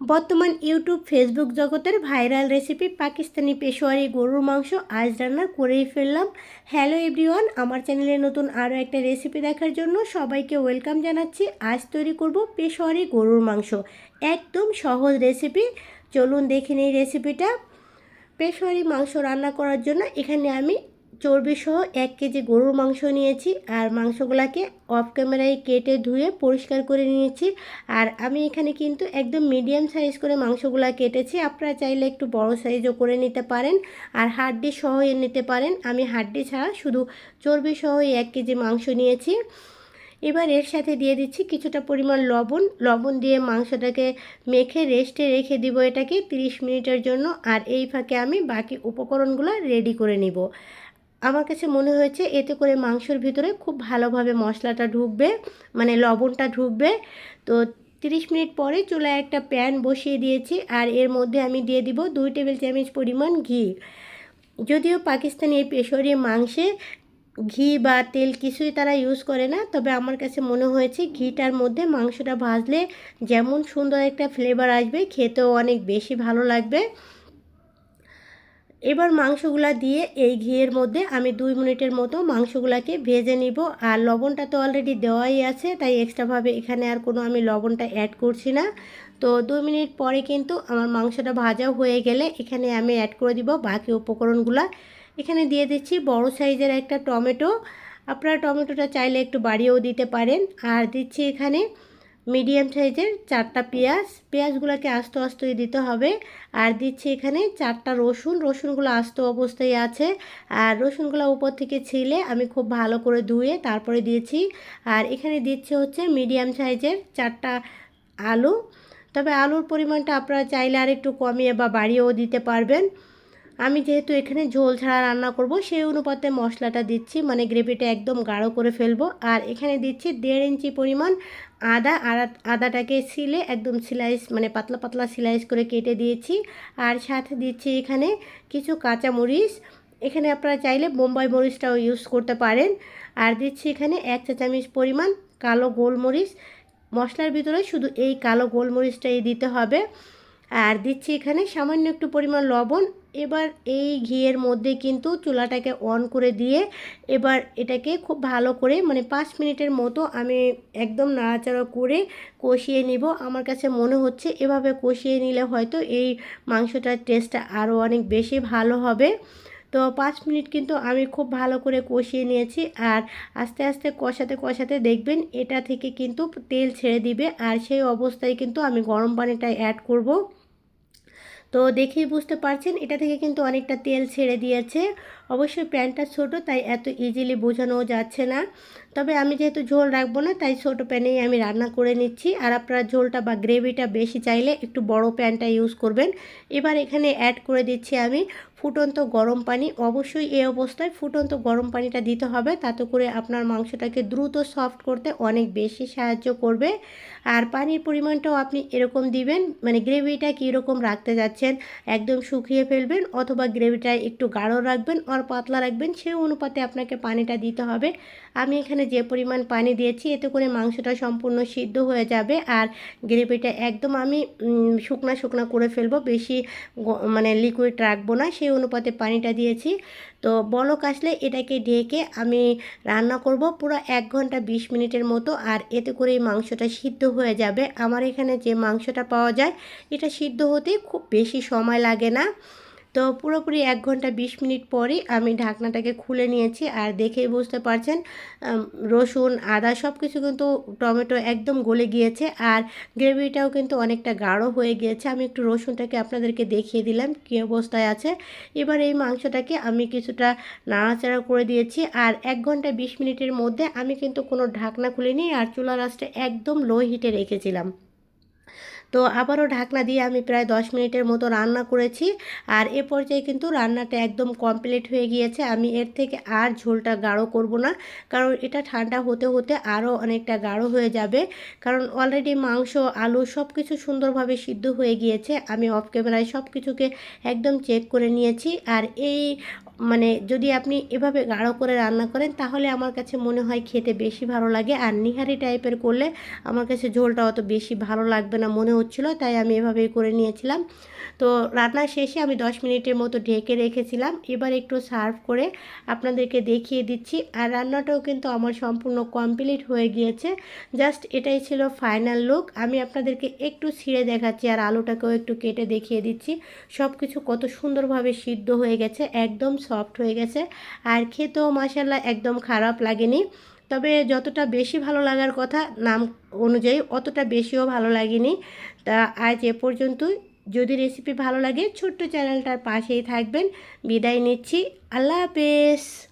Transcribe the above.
বর্তমান YouTube, Facebook জগতের viral recipe, Pakistani Peshawari গরুর মাংস আজ রান্না করেই ফেললাম। হ্যালো এভরিওয়ান, আমার চ্যানেলে নতুন আরও একটা রেসিপি দেখার জন্য সবাইকে ওয়েলকাম জানাচ্ছি। আজ তৈরি করব পেশোয়ারি গরুর মাংস। একদম সহজ রেসিপি। চলুন দেখে নিই রেসিপিটা। পেশোয়ারি মাংস রান্না করার জন্য এখানে আমি চর্বি সহ এক কেজি গরুর মাংস নিয়েছি আর মাংসগুলোকে অফ ক্যামেরায় কেটে ধুয়ে পরিষ্কার করে নিয়েছি। আর আমি এখানে কিন্তু একদম মিডিয়াম সাইজ করে মাংসগুলো কেটেছি। আপনারা চাইলে একটু বড় সাইজও করে নিতে পারেন আর হাড্ডি সহ নিতে পারেন। আমি হাড্ডি ছাড়া শুধু চর্বি সহ এক কেজি মাংস নিয়েছি। এবার এর সাথে দিয়ে দিচ্ছি কিছুটা পরিমাণ লবণ। লবণ দিয়ে মাংসটাকে মেখে রেস্টে রেখে দিব এটাকে 30 মিনিটের জন্য। আর এই ফাঁকে আমি বাকি উপকরণগুলো রেডি করে নিব। আমার কাছে মনে হয়েছে এতে করে মাংসর ভিতরে খুব ভালোভাবে মশলাটা ঢুকবে মানে লবণটা ঢুকবে। তো 30 মিনিট পরে চুলায় একটা প্যান বসিয়ে দিয়েছি আর এর মধ্যে আমি দিয়ে দিব দুই টেবিল চামচ পরিমাণ ঘি। যদিও পাকিস্তানি এই পেশরি মাংসে ঘি বা তেল কিছুই তারা ইউজ করে না, তবে আমার কাছে মনে হয়েছে ঘিটার মধ্যে মাংসটা ভাজলে যেমন সুন্দর একটা ফ্লেভার আসবে, খেতেও অনেক বেশি ভালো লাগবে। এবার মাংসগুলা দিয়ে এই ঘিয়ের মধ্যে আমি দুই মিনিটের মতো মাংসগুলাকে ভেজে নিব। আর লবণটা তো অলরেডি দেওয়াই আছে, তাই এক্সট্রাভাবে এখানে আর কোনো আমি লবণটা অ্যাড করছি না। তো দুই মিনিট পরে কিন্তু আমার মাংসটা ভাজা হয়ে গেলে এখানে আমি অ্যাড করে দিব বাকি উপকরণগুলা। এখানে দিয়ে দিচ্ছি বড় সাইজের একটা টমেটো। আপনারা টমেটোটা চাইলে একটু বাড়িয়েও দিতে পারেন। আর দিচ্ছি এখানে মিডিয়াম সাইজের চারটা পেঁয়াজ, পেঁয়াজগুলোকে আস্তে আস্তে দিতে হবে। আর দিচ্ছি এখানে চারটা রসুন। রসুনগুলো আস্ত অবস্থায় আছে। আর রসুনগুলো উপর থেকে ছিলে আমি খুব ভালো করে ধুয়ে তারপরে দিয়েছি। আর এখানে দিচ্ছে হচ্ছে মিডিয়াম সাইজের চারটা আলু। তবে আলুর পরিমাণটা আপনারা চাইলে আর একটু কমিয়ে বা বাড়িয়েও দিতে পারবেন। আমি যেহেতু এখানে ঝোল ছাড়া রান্না করব, সেই অনুপাতে মশলাটা দিচ্ছি। মানে গ্রেভিটা একদম গাঢ় করে ফেলব। আর এখানে দিচ্ছি দেড় ইঞ্চি পরিমাণ আদা। আদাটাকে সিলে একদম সিলাইস মানে পাতলা পাতলা সিলাইস করে কেটে দিয়েছি। আর সাথে দিচ্ছি এখানে কিছু কাঁচা মরিচ এখানে আপনারা চাইলে বোম্বাই মরিচটাও ইউজ করতে পারেন। আর দিচ্ছি এখানে এক চা চামচ পরিমাণ কালো গোলমরিচ। মশলার ভিতরে শুধু এই কালো গোলমরিচটাই দিতে হবে। আর দিচ্ছি এখানে সামান্য একটু পরিমাণ লবণ এবার এই ঘিয়ের মধ্যে কিন্তু চুলাটাকে অন করে দিয়ে এবার এটাকে খুব ভালো করে মানে পাঁচ মিনিটের মতো আমি একদম নাড়াচাড়া করে কষিয়ে নিব। আমার কাছে মনে হচ্ছে এভাবে কষিয়ে নিলে হয়তো এই মাংসটার টেস্টটা আরও অনেক বেশি ভালো হবে। তো পাঁচ মিনিট কিন্তু আমি খুব ভালো করে কষিয়ে নিয়েছি আর আস্তে আস্তে কষাতে কষাতে দেখবেন এটা থেকে কিন্তু তেল ছেড়ে দিবে আর সেই অবস্থায় কিন্তু আমি গরম পানিটা অ্যাড করব। তো দেখেই বুঝতে পারছেন এটা থেকে কিন্তু অনেকটা তেল ছেড়ে দিয়েছে। অবশ্যই প্যানটা ছোট, তাই এত ইজিলি বোঝানো যাচ্ছে না। তবে আমি যেহেতু ঝোল রাখব না, তাই ছোট প্যানেই আমি রান্না করে নিচ্ছি। আর আপনারা ঝোলটা বা গ্রেভিটা বেশি চাইলে একটু বড় প্যানটা ইউজ করবেন। এবার এখানে অ্যাড করে দিচ্ছি আমি ফুটন্ত গরম পানি। অবশ্যই এই অবস্থায় ফুটন্ত গরম পানিটা দিতে হবে, তাতে করে আপনার মাংসটাকে দ্রুত সফট করতে অনেক বেশি সাহায্য করবে। আর পানির পরিমাণটাও আপনি এরকম দিবেন মানে গ্রেভিটা কীরকম রাখতে যাচ্ছেন, একদম শুকিয়ে ফেলবেন অথবা গ্রেভিটা একটু গাঢ় রাখবেন, আর পাতলা রাখবেন সেই অনুপাতে আপনাকে পানিটা দিতে হবে। আমি এখানে যে পরিমাণ পানি দিয়েছি, এতে করে মাংসটা সম্পূর্ণ সিদ্ধ হয়ে যাবে আর গ্রেভিটা একদম আমি শুকনা শুকনা করে ফেলব, বেশি মানে লিকুইড রাখব না সেই অনুপাতে পানিটা দিয়েছি। তো বলক আসলে এটাকে ঢেকে আমি রান্না করব পুরো এক ঘণ্টা বিশ মিনিটের মতো আর এতে করে এই মাংসটা সিদ্ধ হয়ে যাবে। আমার এখানে যে মাংসটা পাওয়া যায়, এটা সিদ্ধ হতে খুব বেশি সময় লাগে না। তো পুরোপুরি এক ঘণ্টা বিশ মিনিট পরই আমি ঢাকনাটাকে খুলে নিয়েছি আর দেখেই বুঝতে পারছেন রসুন, আদা সব কিছু কিন্তু টমেটো একদম গলে গিয়েছে আর গ্রেভিটাও কিন্তু অনেকটা গাঢ় হয়ে গিয়েছে। আমি একটু রসুনটাকে আপনাদেরকে দেখিয়ে দিলাম কী অবস্থায় আছে। এবার এই মাংসটাকে আমি কিছুটা নাড়াচাড়া করে দিয়েছি আর এক ঘণ্টা বিশ মিনিটের মধ্যে আমি কিন্তু কোনো ঢাকনা খুলিনি আর চুলা রাসটা একদম লো হিটে রেখেছিলাম। তো আবারও ঢাকনা দিয়ে আমি প্রায় দশ মিনিটের মতো রান্না করেছি। আর এ পর্যায়ে কিন্তু রান্নাটা একদম কমপ্লিট হয়ে গিয়েছে। আমি এর থেকে আর ঝোলটা গাঢ় করব না। কারণ এটা ঠান্ডা হতে হতে আরও অনেকটা গাঢ় হয়ে যাবে। কারণ অলরেডি মাংস, আলু সব কিছু সুন্দরভাবে সিদ্ধ হয়ে গিয়েছে। আমি অফ ক্যামেরায় সব কিছুকে একদম চেক করে নিয়েছি। আর এই মানে যদি আপনি এভাবে গাঢ় করে রান্না করেন, তাহলে আমার কাছে মনে হয় খেতে বেশি ভালো লাগে। আর নিহারি টাইপের করলে আমার কাছে ঝোলটা অত বেশি ভালো লাগবে না মনে হচ্ছিল, তাই আমি এভাবেই করে নিয়েছিলাম। তো রান্না শেষে আমি 10 মিনিটের মতো ঢেকে রেখেছিলাম। এবার একটু সার্ভ করে আপনাদেরকে দেখিয়ে দিচ্ছি। আর রান্নাটাও কিন্তু আমার সম্পূর্ণ কমপ্লিট হয়ে গিয়েছে। জাস্ট এটাই ছিল ফাইনাল লুক। আমি আপনাদেরকে একটু ছিঁড়ে দেখাচ্ছি আর আলুটাকেও একটু কেটে দেখিয়ে দিচ্ছি। সব কিছু কত সুন্দরভাবে সিদ্ধ হয়ে গেছে, একদম সফট হয়ে গেছে। আর খেতেও মাসাল্লাহ একদম খারাপ লাগেনি। তবে যতটা বেশি ভালো লাগার কথা নাম অনুযায়ী অতটা বেশিও ভালো লাগেনি। তা আজ এ পর্যন্ত যদি রেসিপি ভালো লাগে ছোট্ট চ্যানেলটার পাশেই থাকবেন। বিদায় নিচ্ছি। আল্লাহ হাফেজ।